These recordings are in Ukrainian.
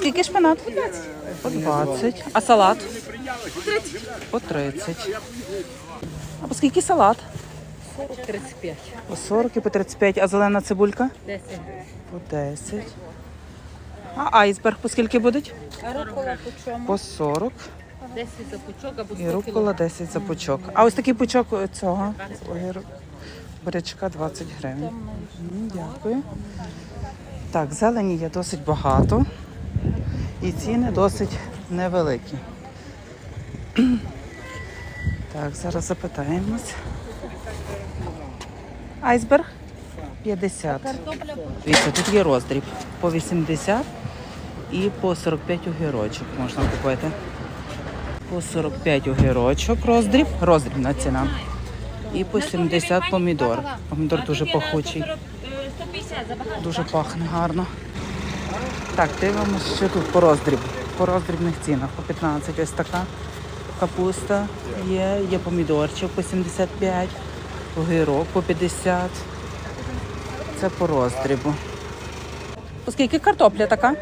скільки шпинат? По 20. А салат? По 30. А по скільки салат? 35. По 40 і по 35. А зелена цибулька? 10. По 10. А айсберг по скільки будуть? Рукола по чому? По 40. 10 за пучок або 100 І рукола 10 за пучок. А ось такий пучок цього бурячка 20 гривень. Дякую. Так, зелені є досить багато. І ціни досить невеликі. Так, зараз запитаємось. Айсберг 50. Дивіться, тут є роздріб по 80 і по 45 огірочок можна купити. По 45 огірочок роздріб, роздрібна ціна. І по 70 помідор. Помідор дуже пахучий. Дуже пахне гарно. Так, дивимося, що тут по роздрібу. По роздрібних цінах. По 15 ось така капуста є, є помідорчик по 75, огірок по 50. Це по роздрібу. По скільки картопля така?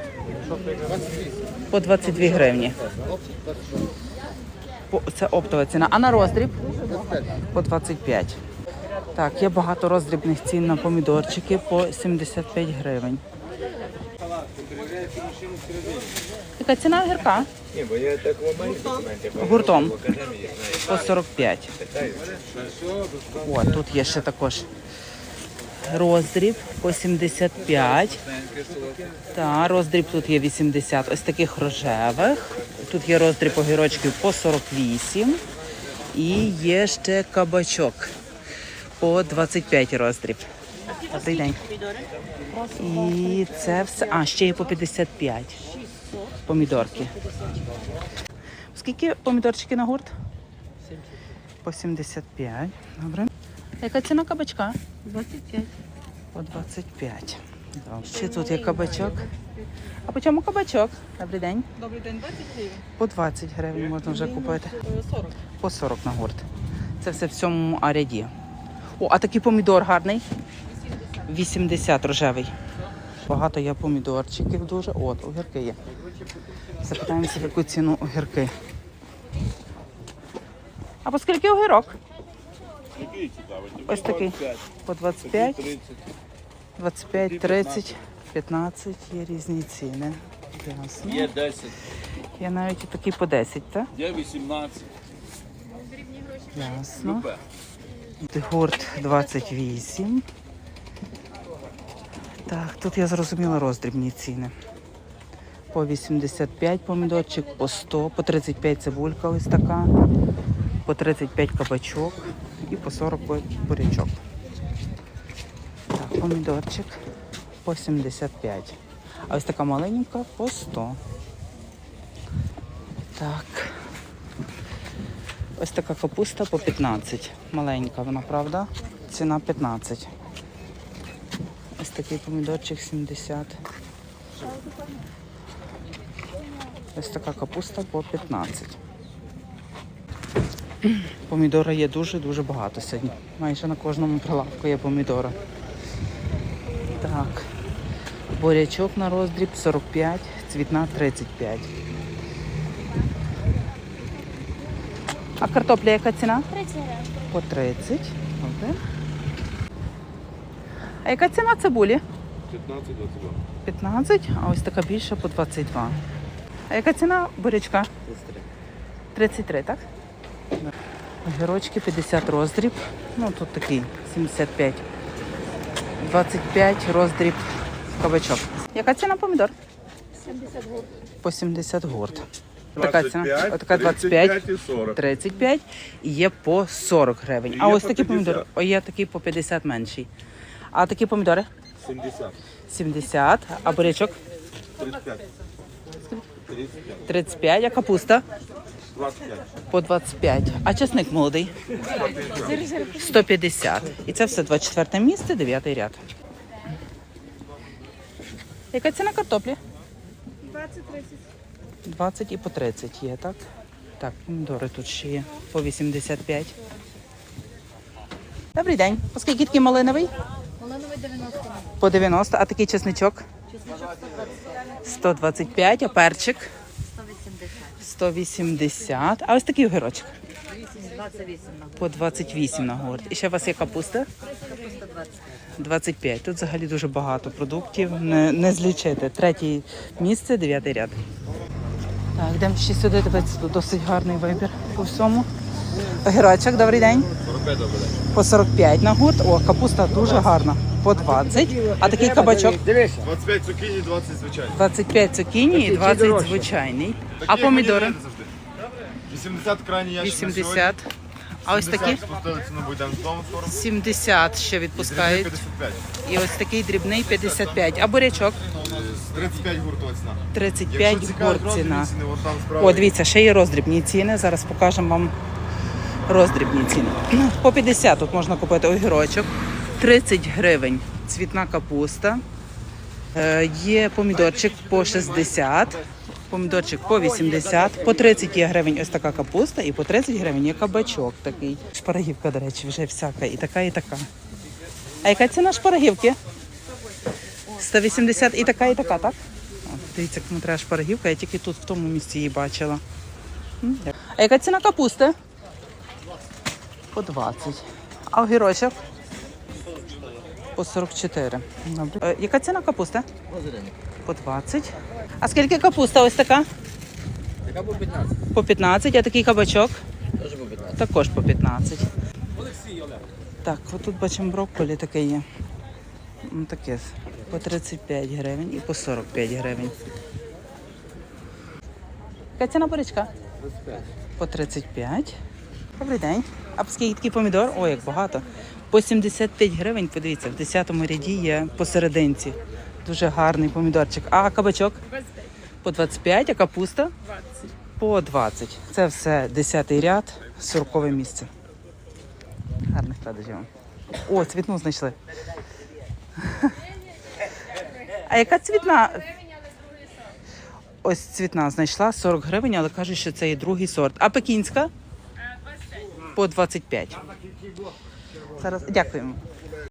По 22 гривні. Це оптова ціна. А на роздріб? По 25. Так, є багато роздрібних цін на помідорчики по 75 гривень. Яка ціна огірка? Ні, бо я так Гуртом по 45. О, тут є ще також роздріб по 75. Та, роздріб тут є 80. Ось таких рожевих. Тут є роздріб огірочків по 48. І є ще кабачок по 25 роздріб. Добрий день. І це все. А, ще є по 55. Помідорки. Скільки помідорчики на гурт? По 75. Добре. Яка ціна кабачка? 25. По 25. Добре. Ще тут є кабачок. А по чому кабачок? Добрий день. Добрий день, 20 гривень. По 20 гривень можна вже купити. 40. По 40 на гурт. Це все в цьому аряді. О, а такий помідор гарний? 80 рожевий. Багато є помідорчиків дуже. От, огірки є. Запитаємося, в яку ціну огірки. А по скільки огірок? Ось такий. По 25, 25, 30, 15. Є різні ціни. Ясно. Є 10, Є навіть такі по 10, так? є 18. Ясно. Гурт 28. Так, тут я зрозуміла роздрібні ціни. По 85 помідорчик, по 100, по 35 цибулька ось така, по 35 кабачок і по 40 бурячок. Так, помідорчик по 75. А ось така маленька по 100. Так. Ось така капуста по 15. Маленька вона, правда? Ціна 15. Ось такий помідорчик 70. Ось така капуста по 15. Помідора є дуже-дуже багато сьогодні. Майже на кожному прилавку є помідора. Так. Бурячок на роздріб 45, цвітна 35. А картопля яка ціна? 30 гривень. По 30. Добре. А яка ціна цибулі? 15-22. 15, а ось така більша по 22. А яка ціна бурячка? 33, так? Огірочки 50 роздріб. Ну тут такий 75. 25 роздріб кабачок. Яка ціна помідор? 70 гривень. По 70 гурт. Така ціна. 25, Отака 25. 35 і 40. 35 і є по 40 гривень. А ось такі 50. помідори. О, є такі по 50 менший. А такі помідори? 70. 70. А бурячок? 35. 35. 35. А капуста? 25. По 25. А чесник молодий? 150. І це все 24 місце, 9 ряд. Яка ціна картоплі? 20-30. 20 і по 30 є, так? Так, помідори тут ще є. По 85. Добрий день. Оскільки такий малиновий? Малиновий 90 По 90, а такий чесничок? Чесночок 125, а перчик 180. 180. А ось такий огірочок 28 на по 28 на горд. І ще у вас є капуста? капуста 20. 25. Тут взагалі дуже багато продуктів. Не, не злічити. Третє місце, дев'ятий ряд. Так, йдемо ще сюди. Дивіться, тут досить гарний вибір по всьому. Огірочок, добрий день. 45 добре. По 45 на гурт. О, капуста дуже гарна. По 20. А такий кабачок 25 цукіні, 20 звичайно. 25 цукіні і 20 звичайний. А помідори 80 крайній ящик 80. А ось такі Спустили ціну, бо йдемо з скоро. 70 ще відпускають. 55. І ось такий дрібний 55. А бурячок З 35 гуртова ціна. 35 Якщо гурт ціна. ціни, от там справа. О, дивіться, ще є роздрібні ціни. Зараз покажемо вам роздрібні ціни. По 50 тут можна купити огірочок, 30 гривень цвітна капуста. Е, Є помідорчик по 60, помідорчик по 80, по 30 є гривень ось така капуста, і по 30 гривень є кабачок такий. Шпарагівка, до речі, вже всяка, і така, і така. А яка ціна шпарагівки? 180 і така, і така, так? О, Дивіться, кому треба шпарагівка, я тільки тут в тому місці її бачила. А яка ціна капусти? По 20. А огірочок? По 44. Добре. Е, яка ціна капусти? По 20. А скільки капуста ось така? Така по 15. По 15, а такий кабачок? Теж по 15. Також по 15. Так, отут бачимо брокколі таке є. Ну, таке по 35 гривень і по 45 гривень. Яка ціна бурячка? 35. По 35. Добрий день. А скільки такий помідор? Ой, як багато. По 75 гривень, подивіться, в 10 ряді є посерединці. Дуже гарний помідорчик. А кабачок? По 25, а капуста? 20. По 20. Це все 10 ряд, 40 місце. Гарних продажів. О, цвітну знайшли. А яка цвітна? Ось цвітна знайшла 40 гривень, але кажуть, що це і другий сорт. А пекінська? По 25. Зараз дякуємо.